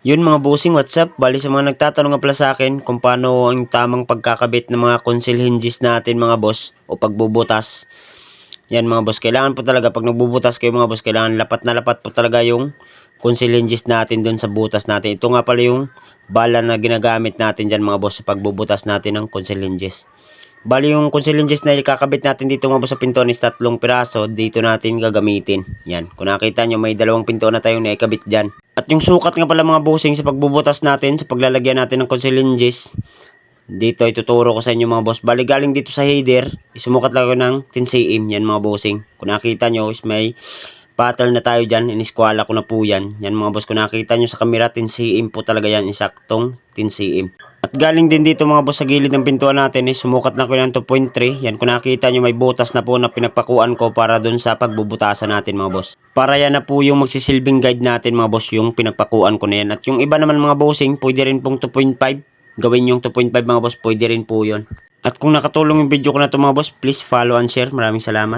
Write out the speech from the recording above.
Yun mga bossing, what's up? Bali sa mga nagtatanong nga pala sa akin kung paano ang tamang pagkakabit ng mga conceal hinges natin mga boss o pagbubutas. Yan mga boss, kailangan po talaga pag nagbubutas kayo mga boss, kailangan lapat na lapat po talaga yung conceal hinges natin dun sa butas natin. Ito nga pala yung bala na ginagamit natin dyan mga boss sa pagbubutas natin ng conceal hinges. Bali yung conceal hinges na ikakabit natin dito mga sa pinto is tatlong piraso, dito natin gagamitin. Yan, kung nakita nyo may dalawang pinto na tayong naikabit dyan. At yung sukat nga pala mga bossing sa pagbubutas natin, sa paglalagyan natin ng conceal hinges, dito ay tuturo ko sa inyo mga boss. Bali galing dito sa header, isumukat lang ko ng 10 cm yan mga bossing. Kung nakita nyo is may pattern na tayo dyan, iniskwala ko na po yan. Yan mga boss, kung nakita nyo sa camera, 10 cm po talaga yan, isaktong 10 cm. At galing din dito mga boss sa gilid ng pintuan natin, is sumukat na ko ng 2.3. Yan, kung nakita nyo may butas na po na pinagpakuan ko para dun sa pagbubutasan natin mga boss. Para yan na po yung magsisilbing guide natin mga boss, yung pinagpakuan ko na yan. At yung iba naman mga bossing, pwede rin pong 2.5 gawin yung 2.5 mga boss, pwede rin po yun. At kung nakatulong yung video ko na to mga boss, please follow and share. Maraming salamat.